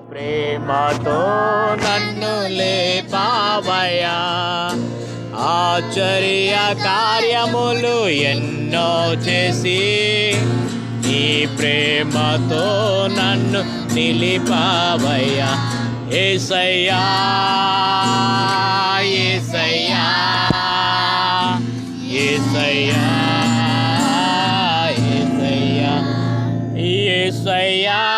ప్రేమతో నన్ను లేపావయ్యా. ఆశ్చర్య కార్యములు ఎన్నో చేసి నీ ప్రేమతో నన్ను నిలిపావయ్యా. ఏసయ్యా ఏసయ్యా ఏసయ్యా ఏసయ్యా ఏసయ్యా.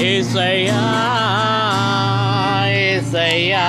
ఏసయ్యా ఏసయ్యా